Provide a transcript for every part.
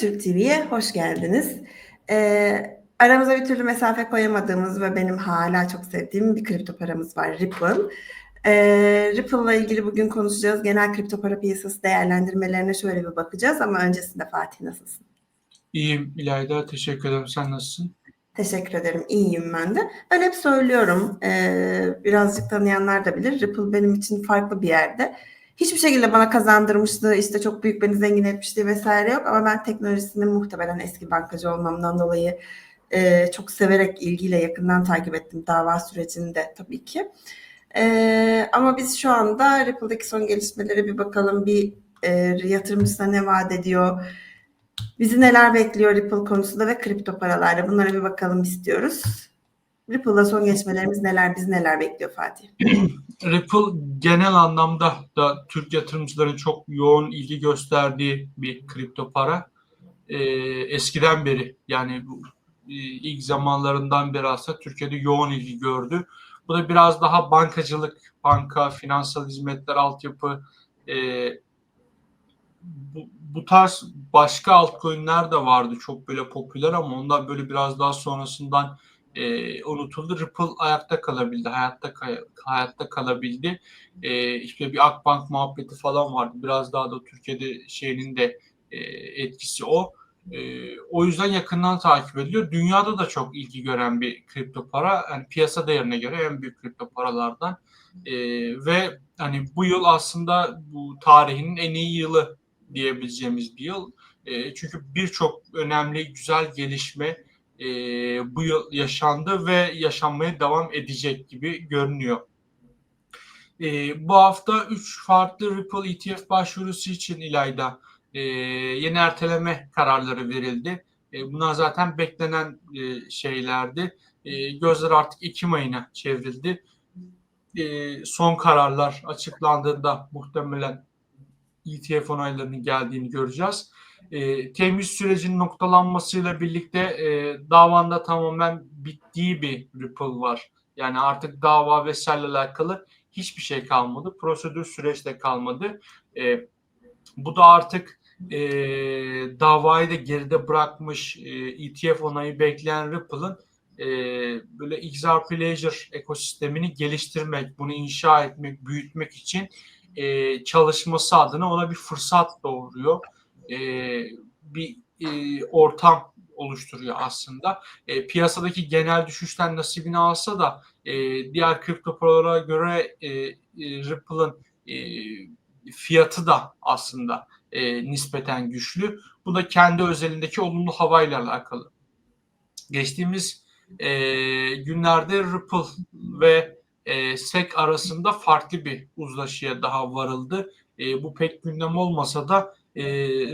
Türk TV'ye hoş geldiniz. Ee, aramıza bir türlü mesafe koyamadığımız ve benim hala çok sevdiğim bir kripto paramız var Ripple. Ee, Ripple'la ilgili bugün konuşacağız. Genel kripto para piyasası değerlendirmelerine şöyle bir bakacağız ama öncesinde Fatih nasılsın? İyiyim İlayda. Teşekkür ederim. Sen nasılsın? Teşekkür ederim. İyiyim ben de. Ben hep söylüyorum. E, birazcık tanıyanlar da bilir. Ripple benim için farklı bir yerde. Hiçbir şekilde bana kazandırmışlığı, işte çok büyük beni zengin etmişliği vesaire yok. Ama ben teknolojisini muhtemelen eski bankacı olmamdan dolayı e, çok severek, ilgiyle yakından takip ettim dava sürecini de tabii ki. E, ama biz şu anda Ripple'daki son gelişmelere bir bakalım. Bir e, yatırımcısına ne vaat ediyor? Bizi neler bekliyor Ripple konusunda ve kripto paralarda bunlara bir bakalım istiyoruz. Ripple'da son gelişmelerimiz neler, biz neler bekliyor Fatih? Ripple genel anlamda da Türk yatırımcıların çok yoğun ilgi gösterdiği bir kripto para. Ee, eskiden beri yani e, ilk zamanlarından beri aslında Türkiye'de yoğun ilgi gördü. Bu da biraz daha bankacılık, banka, finansal hizmetler, altyapı, e, bu, bu tarz başka altcoin'ler de vardı çok böyle popüler ama onlar böyle biraz daha sonrasından e, unutuldu. Ripple ayakta kalabildi, hayatta hayatta kalabildi. E, işte bir Akbank muhabbeti falan vardı. Biraz daha da Türkiye'de şeyinin de e, etkisi o. E, o yüzden yakından takip ediliyor. Dünyada da çok ilgi gören bir kripto para. Yani piyasa değerine göre en büyük kripto paralardan. E, ve hani bu yıl aslında bu tarihinin en iyi yılı diyebileceğimiz bir yıl. E, çünkü birçok önemli güzel gelişme e, bu yıl yaşandı ve yaşanmaya devam edecek gibi görünüyor. E, bu hafta 3 farklı Ripple ETF başvurusu için İlayda e, yeni erteleme kararları verildi. E, bunlar zaten beklenen e, şeylerdi. E, gözler artık Ekim ayına çevrildi. E, son kararlar açıklandığında muhtemelen ETF onaylarının geldiğini göreceğiz. E, temiz sürecinin noktalanmasıyla birlikte e, davanda tamamen bittiği bir Ripple var. Yani artık dava vesaire alakalı hiçbir şey kalmadı. Prosedür süreçte kalmadı. E, bu da artık e, davayı da geride bırakmış e, ETF onayı bekleyen Ripple'ın e, böyle XRP Ledger ekosistemini geliştirmek, bunu inşa etmek, büyütmek için e, çalışması adına ona bir fırsat doğuruyor. E, bir e, ortam oluşturuyor aslında. E, piyasadaki genel düşüşten nasibini alsa da e, diğer kripto paralara göre e, e, Ripple'ın e, fiyatı da aslında e, nispeten güçlü. Bu da kendi özelindeki olumlu havayla alakalı. Geçtiğimiz e, günlerde Ripple ve e, SEC arasında farklı bir uzlaşıya daha varıldı. E, bu pek gündem olmasa da e,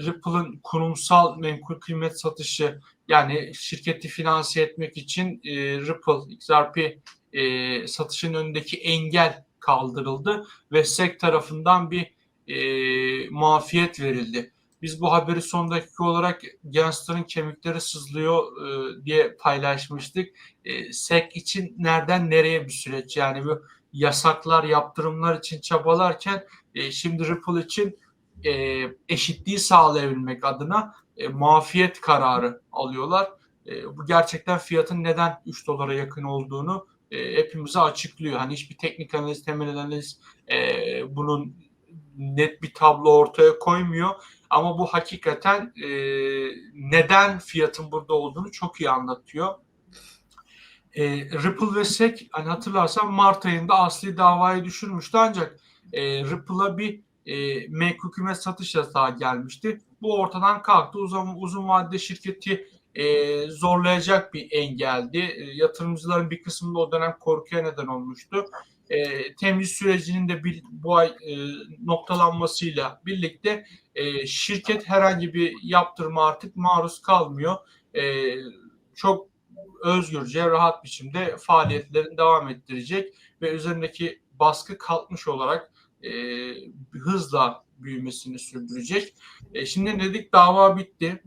Ripple'ın kurumsal menkul kıymet satışı yani şirketi finanse etmek için e, Ripple XRP e, satışın önündeki engel kaldırıldı ve SEC tarafından bir e, muafiyet verildi. Biz bu haberi son dakika olarak Gangster'ın kemikleri sızlıyor e, diye paylaşmıştık. E, SEC için nereden nereye bir süreç yani bu yasaklar, yaptırımlar için çabalarken e, şimdi Ripple için e, eşitliği sağlayabilmek adına e, muafiyet kararı alıyorlar. E, bu gerçekten fiyatın neden 3 dolara yakın olduğunu e, hepimize açıklıyor. Hani hiçbir teknik analiz, temel analiz e, bunun net bir tablo ortaya koymuyor. Ama bu hakikaten e, neden fiyatın burada olduğunu çok iyi anlatıyor. E, Ripple ve SEC hani hatırlarsan Mart ayında asli davayı düşürmüştü ancak e, Ripple'a bir e, menkul hükümet satış yasağı gelmişti. Bu ortadan kalktı. Uzun, uzun vadede şirketi e, zorlayacak bir engeldi. E, yatırımcıların bir kısmında o dönem korkuya neden olmuştu. E, temiz sürecinin de bir, bu ay e, noktalanmasıyla birlikte e, şirket herhangi bir yaptırma artık maruz kalmıyor. E, çok özgürce, rahat biçimde faaliyetlerini devam ettirecek ve üzerindeki baskı kalkmış olarak e, hızla büyümesini sürdürecek. E, şimdi dedik dava bitti.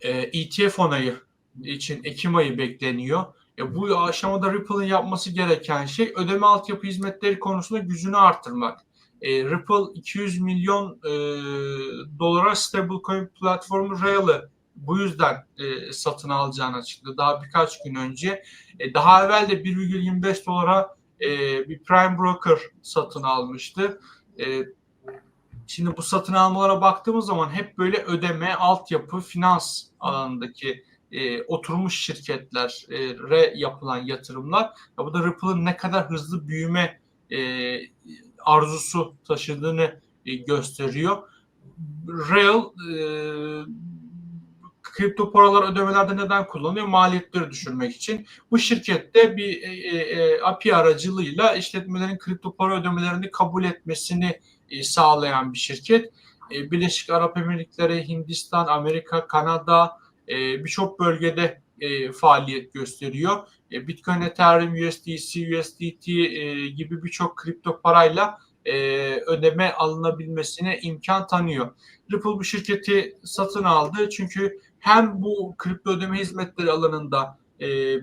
E, ETF onayı için Ekim ayı bekleniyor. E, bu aşamada Ripple'ın yapması gereken şey ödeme altyapı hizmetleri konusunda gücünü artırmak. E, Ripple 200 milyon e, dolara stablecoin platformu Rail'ı bu yüzden e, satın alacağını açıkladı. Daha birkaç gün önce. E, daha evvel de 1,25 dolara e, bir prime broker satın almıştı. E, şimdi bu satın almalara baktığımız zaman hep böyle ödeme, altyapı, finans alanındaki e, oturmuş şirketlere yapılan yatırımlar. Ya bu da Ripple'ın ne kadar hızlı büyüme e, arzusu taşıdığını e, gösteriyor. Rail e, kripto paralar ödemelerde neden kullanıyor? Maliyetleri düşürmek için. Bu şirkette bir e, e, API aracılığıyla işletmelerin kripto para ödemelerini kabul etmesini e, sağlayan bir şirket. E, Birleşik Arap Emirlikleri, Hindistan, Amerika, Kanada e, birçok bölgede e, faaliyet gösteriyor. E, Bitcoin, Ethereum, USDC, USDT e, gibi birçok kripto parayla e, ödeme alınabilmesine imkan tanıyor. Ripple bu şirketi satın aldı çünkü hem bu kripto ödeme hizmetleri alanında e,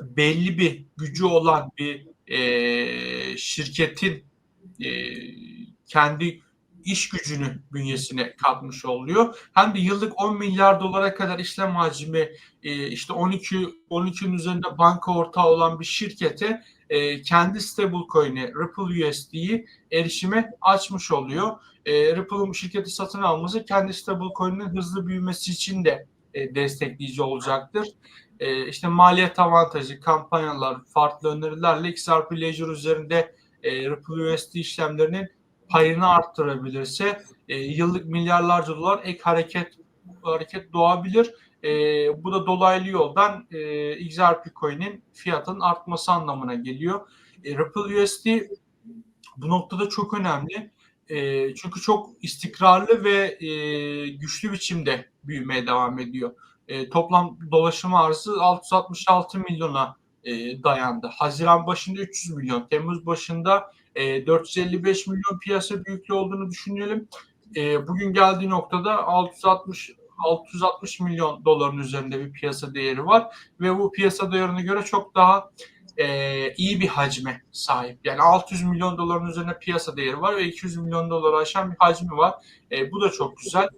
belli bir gücü olan bir e, şirketin e, kendi iş gücünü bünyesine katmış oluyor. Hem de yıllık 10 milyar dolara kadar işlem hacmi e, işte 12 12'nin üzerinde banka ortağı olan bir şirkete e, kendi stablecoin'i Ripple USD'yi erişime açmış oluyor. E, Ripple'ın şirketi satın alması kendi stablecoin'inin hızlı büyümesi için de e, destekleyici olacaktır. E, işte maliyet avantajı, kampanyalar, farklı önerilerle XRP Ledger üzerinde e, Ripple USD işlemlerinin payını arttırabilirse e, yıllık milyarlarca dolar ek hareket hareket doğabilir. E, bu da dolaylı yoldan e, XRP coin'in fiyatının artması anlamına geliyor. E, Ripple USD bu noktada çok önemli. E, çünkü çok istikrarlı ve e, güçlü biçimde büyümeye devam ediyor. E, toplam dolaşım arzı 666 milyona e, dayandı. Haziran başında 300 milyon, Temmuz başında e, 455 milyon piyasa büyüklüğü olduğunu düşünelim. E, bugün geldiği noktada 660 660 milyon doların üzerinde bir piyasa değeri var ve bu piyasa değerine göre çok daha e, iyi bir hacme sahip. Yani 600 milyon doların üzerinde piyasa değeri var ve 200 milyon doları aşan bir hacmi var. E, bu da çok güzel.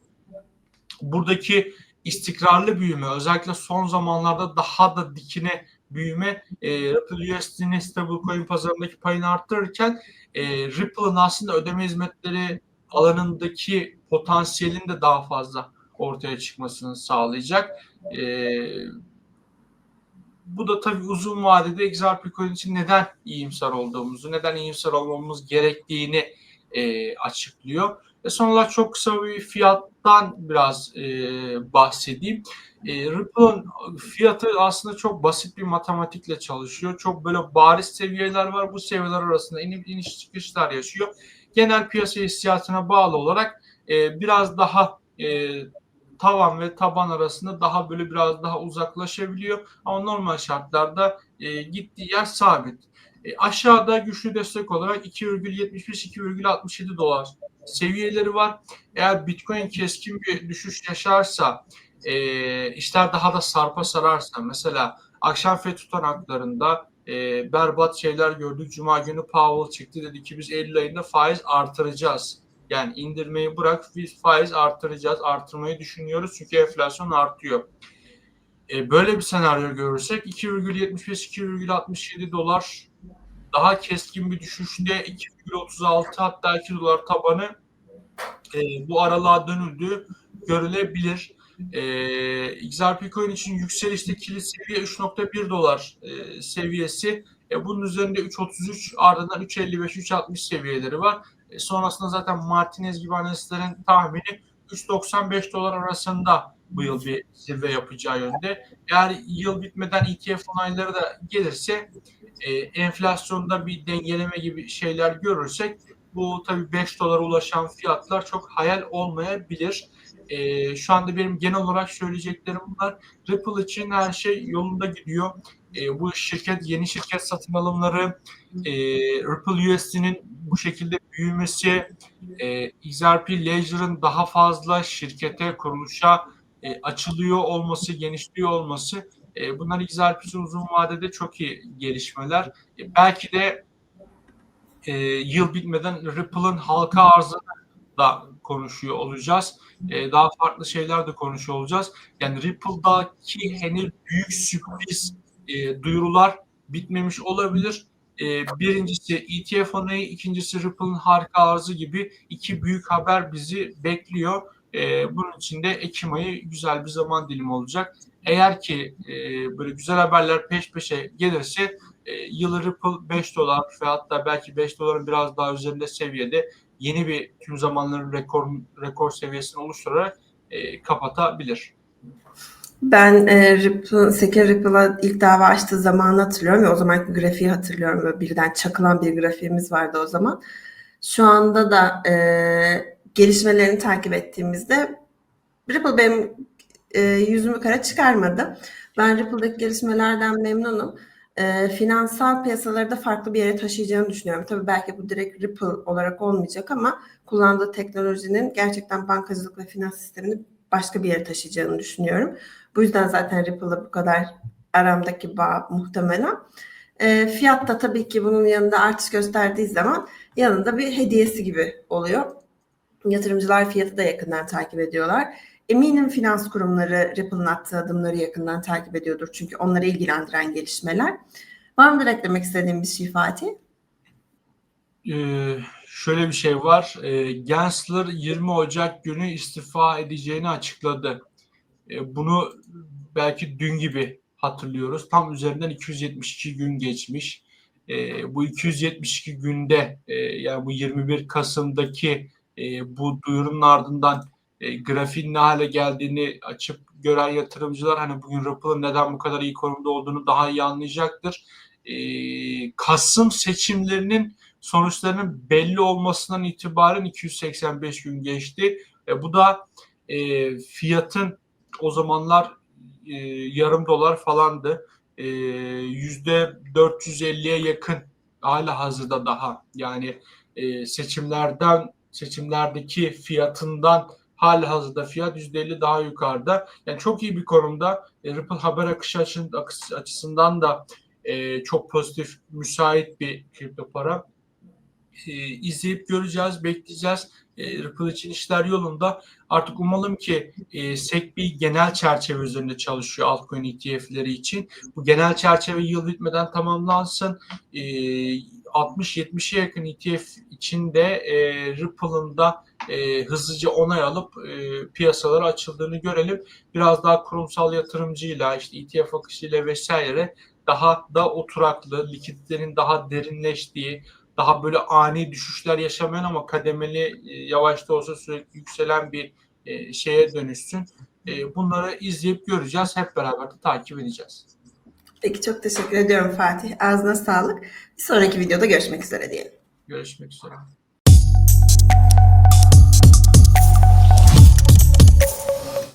Buradaki istikrarlı büyüme özellikle son zamanlarda daha da dikine büyüme e, Ripple USD'nin stablecoin pazarındaki payını arttırırken e, Ripple'ın aslında ödeme hizmetleri alanındaki potansiyelin de daha fazla ortaya çıkmasını sağlayacak. E, bu da tabii uzun vadede XRP coin için neden iyimser olduğumuzu, neden iyimser olmamız gerektiğini e, açıklıyor. Ve son olarak çok kısa bir fiyattan biraz e, bahsedeyim. E, Ripple'ın fiyatı aslında çok basit bir matematikle çalışıyor. Çok böyle bariz seviyeler var. Bu seviyeler arasında inip iniş çıkışlar yaşıyor. Genel piyasa hissiyatına bağlı olarak e, biraz daha e, tavan ve taban arasında daha böyle biraz daha uzaklaşabiliyor. Ama normal şartlarda e, gittiği yer sabit. E, aşağıda güçlü destek olarak 2,75-2,67 dolar seviyeleri var. Eğer Bitcoin keskin bir düşüş yaşarsa, e, işler daha da sarpa sararsa, mesela akşam FED tutanaklarında e, berbat şeyler gördük. Cuma günü Powell çıktı dedi ki biz Eylül ayında faiz artıracağız. Yani indirmeyi bırak biz faiz artıracağız. Artırmayı düşünüyoruz çünkü enflasyon artıyor. E, böyle bir senaryo görürsek 2,75-2,67 dolar daha keskin bir düşüşte 2,36 hatta 2 dolar tabanı e, bu aralığa dönüldüğü görülebilir. E, XRP coin için yükselişte kilit seviye 3.1 dolar e, seviyesi. E, bunun üzerinde 3.33 ardından 3.55-3.60 seviyeleri var. E, sonrasında zaten Martinez gibi analistlerin tahmini 3.95 dolar arasında bu yıl bir zirve yapacağı yönde. Eğer yıl bitmeden ETF onayları da gelirse e, enflasyonda bir dengeleme gibi şeyler görürsek bu tabii 5 dolara ulaşan fiyatlar çok hayal olmayabilir. E, şu anda benim genel olarak söyleyeceklerim bunlar. Ripple için her şey yolunda gidiyor. E, bu şirket yeni şirket satın alımları, e, Ripple USD'nin bu şekilde büyümesi, e, XRP Ledger'ın daha fazla şirkete, kuruluşa e, açılıyor olması, genişliyor olması e, bunlar XRP için uzun vadede çok iyi gelişmeler. E, belki de e, yıl bitmeden Ripple'ın halka arzını da konuşuyor olacağız. E, daha farklı şeyler de konuşuyor olacağız. Yani Ripple'daki henüz büyük sürpriz e, duyurular bitmemiş olabilir. E, birincisi ETF onayı, ikincisi Ripple'ın harika arzı gibi iki büyük haber bizi bekliyor. E, bunun için de Ekim ayı güzel bir zaman dilimi olacak. Eğer ki e, böyle güzel haberler peş peşe gelirse e, yılı Ripple 5 dolar ve hatta belki 5 doların biraz daha üzerinde seviyede yeni bir tüm zamanların rekor rekor seviyesini oluşturarak e, kapatabilir. Ben e, Ripple, Secure Ripple'a ilk dava açtığı zamanı hatırlıyorum ve o zamanki grafiği hatırlıyorum. Böyle birden çakılan bir grafiğimiz vardı o zaman. Şu anda da e, gelişmelerini takip ettiğimizde Ripple benim e, yüzümü kara çıkarmadı. Ben Ripple'daki gelişmelerden memnunum. E, finansal piyasaları da farklı bir yere taşıyacağını düşünüyorum. Tabii belki bu direkt Ripple olarak olmayacak ama kullandığı teknolojinin gerçekten bankacılık ve finans sistemini başka bir yere taşıyacağını düşünüyorum. Bu yüzden zaten Ripple'la bu kadar aramdaki bağ muhtemelen. E, fiyat da tabii ki bunun yanında artış gösterdiği zaman yanında bir hediyesi gibi oluyor. Yatırımcılar fiyatı da yakından takip ediyorlar. Eminim finans kurumları Ripple'ın attığı adımları yakından takip ediyordur. Çünkü onları ilgilendiren gelişmeler. Var mıdır eklemek istediğim bir şey Fatih? Ee, şöyle bir şey var. Ee, Gensler 20 Ocak günü istifa edeceğini açıkladı. Ee, bunu belki dün gibi hatırlıyoruz. Tam üzerinden 272 gün geçmiş. Ee, bu 272 günde e, yani bu 21 Kasım'daki e, bu duyurunun ardından e, grafiğin ne hale geldiğini açıp gören yatırımcılar hani bugün Ripple'ın neden bu kadar iyi konumda olduğunu daha iyi anlayacaktır. E, Kasım seçimlerinin sonuçlarının belli olmasından itibaren 285 gün geçti. E, bu da e, fiyatın o zamanlar e, yarım dolar falandı. E, Yüzde 450'ye yakın hala hazırda daha yani e, seçimlerden seçimlerdeki fiyatından hala hazırda fiyat %50 daha yukarıda. Yani çok iyi bir konumda. E, Ripple haber akışı açısından da e, çok pozitif, müsait bir kripto para. E, izleyip göreceğiz, bekleyeceğiz. E, Ripple için işler yolunda. Artık umalım ki e, SEC bir genel çerçeve üzerinde çalışıyor altcoin ETF'leri için. Bu genel çerçeve yıl bitmeden tamamlansın. E, 60-70'e yakın ETF içinde e, Ripple'ın da e, hızlıca onay alıp e, piyasalara açıldığını görelim. Biraz daha kurumsal yatırımcıyla, işte ETF akışıyla vesaire daha da oturaklı, likiditenin daha derinleştiği, daha böyle ani düşüşler yaşamayan ama kademeli e, yavaş da olsa sürekli yükselen bir e, şeye dönüşsün. E, bunları izleyip göreceğiz. Hep beraber de takip edeceğiz. Peki çok teşekkür ediyorum Fatih. Ağzına sağlık. Bir sonraki videoda görüşmek üzere diyelim. Görüşmek üzere.